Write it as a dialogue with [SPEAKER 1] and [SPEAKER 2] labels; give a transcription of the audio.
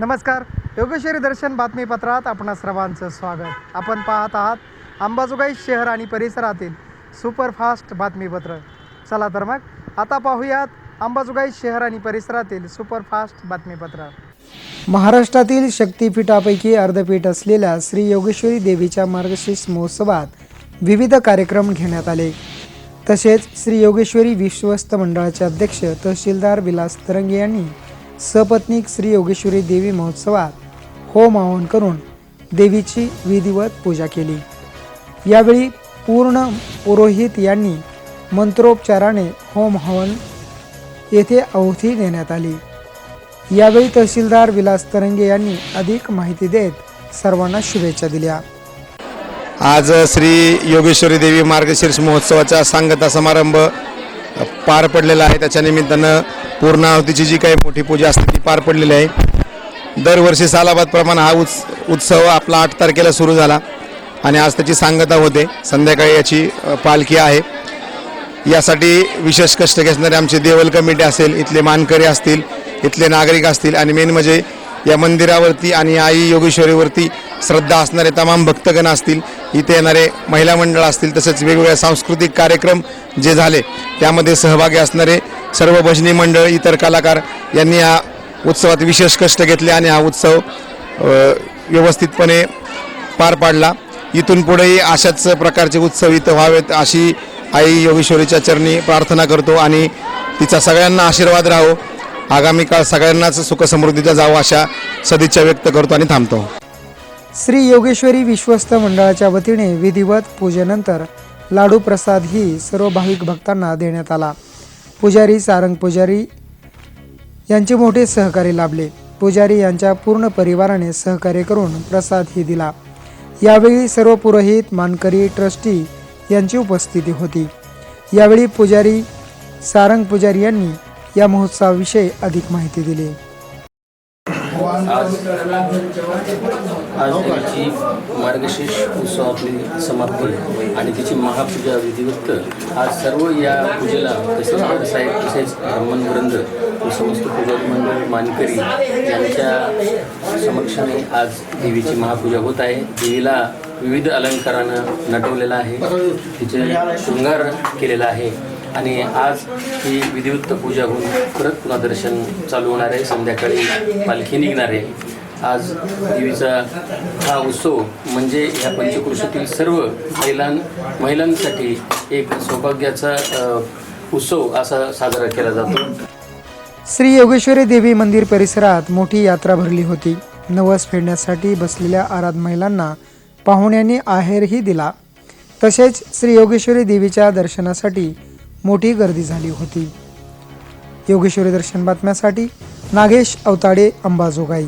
[SPEAKER 1] नमस्कार. योगेश्वरी दर्शन बातमीपत्रात आपण सर्वांचं स्वागत. आपण पाहत आहात अंबाजोगाई शहर आणि परिसरातील सुपरफास्ट बातमीपत्र. चला तर मग आता पाहूयात अंबाजोगाई शहर आणि परिसरातील सुपरफास्ट बातमीपत्र. महाराष्ट्रातील शक्तिपीठापैकी अर्धपीठ असलेल्या श्री योगेश्वरी देवीच्या मार्गशीर्ष महोत्सवात विविध कार्यक्रम घेण्यात आले. तसेच श्री योगेश्वरी विश्वस्त मंडळाचे अध्यक्ष तहसीलदार विलास तरंगे यांनी सपत्नीक श्री योगेश्वरी देवी महोत्सवात होम हवन करून देवीची विधिवत पूजा केली. यावेळी पूर्ण पुरोहित यांनी मंत्रोपचाराने होम हवन येथे अवधी देण्यात आली. यावेळी तहसीलदार विलास तरंगे यांनी अधिक माहिती देत सर्वांना शुभेच्छा दिल्या.
[SPEAKER 2] आज श्री योगेश्वरी देवी मार्गशीर्ष महोत्सवाचा सांगता समारंभ पार पडलेला आहे. त्याच्या निमित्तानं पूर्णाहुतीची जी काही मोठी पूजा असते ती पार पडलेली आहे. दरवर्षी सालाबादप्रमाणे हा उत्स उत्सव आपला आठ तारखेला सुरू झाला आणि आज त्याची सांगता होते. संध्याकाळी याची पालखी आहे. यासाठी विशेष कष्ट घेणारे आमचे देवल कमिटी असेल इथले मानकरी असतील इथले नागरिक असतील आणि मेन म्हणजे या मंदिरावरती आणि आई योगेश्वरीवरती श्रद्धा असणारे तमाम भक्तगण असतील इथे येणारे महिला मंडळ असतील तसेच वेगवेगळे सांस्कृतिक कार्यक्रम जे झाले त्यामध्ये सहभागी असणारे सर्व भजनी मंडळ इतर कलाकार यांनी या उत्सवात विशेष कष्ट घेतले आणि हा उत्सव व्यवस्थितपणे पार पाडला. इथून पुढेही अशाच प्रकारचे उत्सव इथं व्हावेत अशी आई योगेश्वरीच्या चरणी प्रार्थना करतो आणि तिचा सगळ्यांना आशीर्वाद राहो. आगामी काळ सगळ्यांनाच सुखसमृद्धीचा जावं अशा सदिच्छा व्यक्त करतो आणि थांबतो.
[SPEAKER 1] श्री योगेश्वरी विश्वस्त मंडळाच्या वतीने विधिवत पूजेनंतर लाडू प्रसाद ही सर्व भाविक भक्तांना देण्यात आला. पुजारी सारंग पुजारी यांचे मोठे सहकार्य लाभले. पुजारी यांच्या पूर्ण परिवाराने सहकार्य करून प्रसाद ही दिला. यावेळी सर्व पुरोहित मानकरी ट्रस्टी यांची उपस्थिती होती. यावेळी पुजारी सारंग पुजारी यांनी या महोत्सवाविषयी अधिक माहिती दिली.
[SPEAKER 3] आज देवीची मार्गशीर्ष उत्सवातली समाप्ती आणि तिची महापूजा विधिवत आज सर्व या पूजेला तसेच साहेब तसेच ब्राह्मणवृंद व समस्त पूजक मंडळ मानकरी यांच्या समक्षाने आज देवीची महापूजा होत आहे. देवीला विविध अलंकारानं नटवलेलं आहे. तिचे शृंगार केलेला आहे. आणि आज ही विधिवृत्त पूजा होऊन परत पुन्हा दर्शन चालू होणार आहे. संध्याकाळी पालखी निघणार आहे. आज देवीचा हा उत्सव म्हणजे ह्या पंचकृषीतील सर्व महिलां महिलांसाठी एक सौभाग्याचा उत्सव असा साजरा केला जातो.
[SPEAKER 1] श्री योगेश्वरी देवी मंदिर परिसरात मोठी यात्रा भरली होती. नवस फेडण्यासाठी बसलेल्या आराध महिलांना पाहुण्यांनी आहेरही दिला. तसेच श्री योगेश्वरी देवीच्या दर्शनासाठी मोठी गर्दी झाली होती. योगेश्वरी दर्शन बातम्यासाठी नागेश अवताडे अंबाजोगाई.